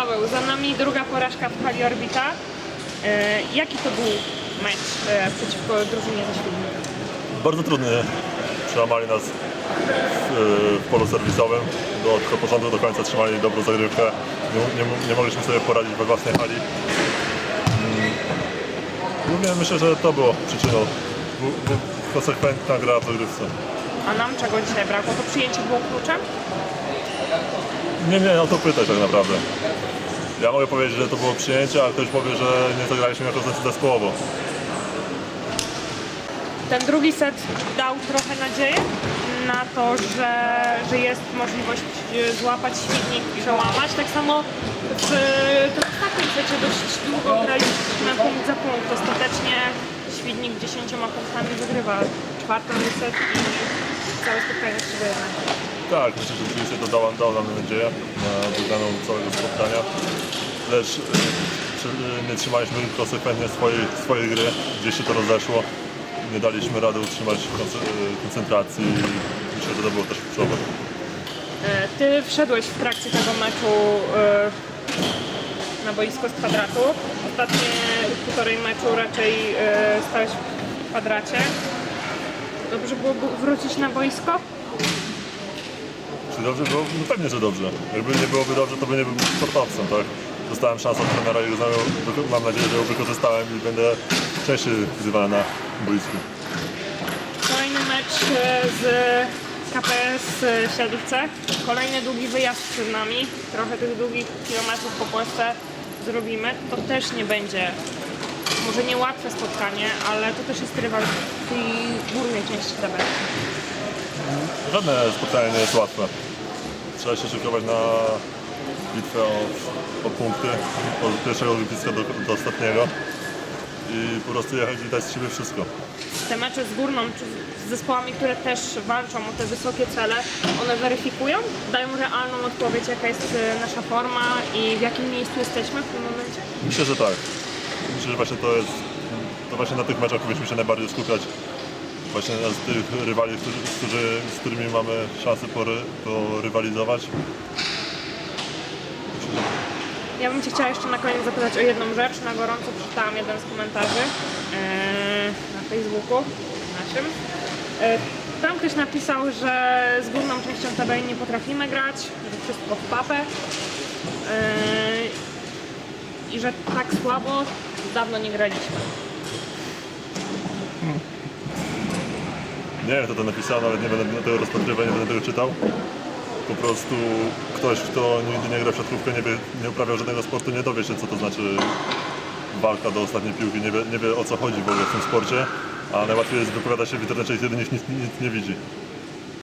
Paweł, za nami druga porażka w hali Orbita. E, jaki to był mecz e, przeciwko drużynie ze Świdnika? Bardzo trudny. Przełamali nas w, w polu serwisowym. Do, od początku do końca trzymali dobrą zagrywkę. Nie, nie, nie mogliśmy sobie poradzić we własnej hali. Mm. Głównie myślę, że to było przyczyną. Bu- Konsekwentna gra w zagrywce. A nam czego dzisiaj brakło? To przyjęcie było kluczem? Nie, nie, o to pytać tak naprawdę. Ja mogę powiedzieć, że to było przyjęcie, ale ktoś powie, że nie zagraliśmy jako zespołowo. Ten drugi set dał trochę nadzieję na to, że, że jest możliwość e, złapać Świdnik, przełamać. Tak samo w tym ostatnim secie dość długo graliśmy punkt za punkt. Ostatecznie Świdnik 10 punktami wygrywa czwarty set i całe spotkanie 3 do 1. Tak, myślę, że rzeczywiście to dało, dało nam nadzieję na wygraną całego spotkania. Lecz y, y, nie trzymaliśmy konsekwentnie swojej, swojej gry, gdzieś się to rozeszło. Nie daliśmy rady utrzymać y, koncentracji i myślę, że to było też kluczowe. E, Ty wszedłeś w trakcie tego meczu na boisko z kwadratu. Ostatnie półtorej meczu raczej stałeś w kwadracie. Dobrze byłoby wrócić na boisko? Czy dobrze było? No pewnie, że dobrze. Jakby nie byłoby dobrze, to by nie był sportowcem, tak? Dostałem szansę od trenera i mam nadzieję, że ją wykorzystałem i będę częściej wzywany na boisku. Kolejny mecz e, z KPS w Siedlce. Kolejny długi wyjazd przed nami. Trochę tych długich kilometrów po Polsce zrobimy. To też nie będzie może nie łatwe spotkanie, ale to też jest rywal w tej górnej części tabeli. Żadne spotkanie nie jest łatwe. Trzeba się szykować na bitwę o, o punkty od pierwszego wypiska do, do ostatniego i po prostu jechać i dać z siebie wszystko. te mecze z Górną, czy z zespołami, które też walczą o te wysokie cele, one weryfikują, dają realną odpowiedź, jaka jest e, nasza forma i w jakim miejscu jesteśmy w tym momencie? Myślę, że tak. Myślę, że właśnie to jest, to właśnie na tych meczach powinniśmy się najbardziej skupiać. Właśnie na tych rywali, którzy, z, którzy, z którymi mamy szansę pory, porywalizować. Ja bym Cię chciała jeszcze na koniec zapytać o jedną rzecz. Na gorąco przeczytałam jeden z komentarzy e, na Facebooku naszym. E, tam ktoś napisał, że z górną częścią tabeli nie potrafimy grać, że wszystko w papę e, i że tak słabo dawno nie graliśmy. Nie wiem, kto to napisał, nawet nie będę tego rozpatrywał, nie będę tego czytał. Po prostu ktoś, kto nigdy nie gra w siatkówkę, nie, wie, nie uprawiał żadnego sportu, nie dowie się, co to znaczy walka do ostatniej piłki, nie wie, nie wie o co chodzi w ogóle w tym sporcie, a najłatwiej jest wypowiadać się w internecie, kiedy nikt nic, nic nie widzi.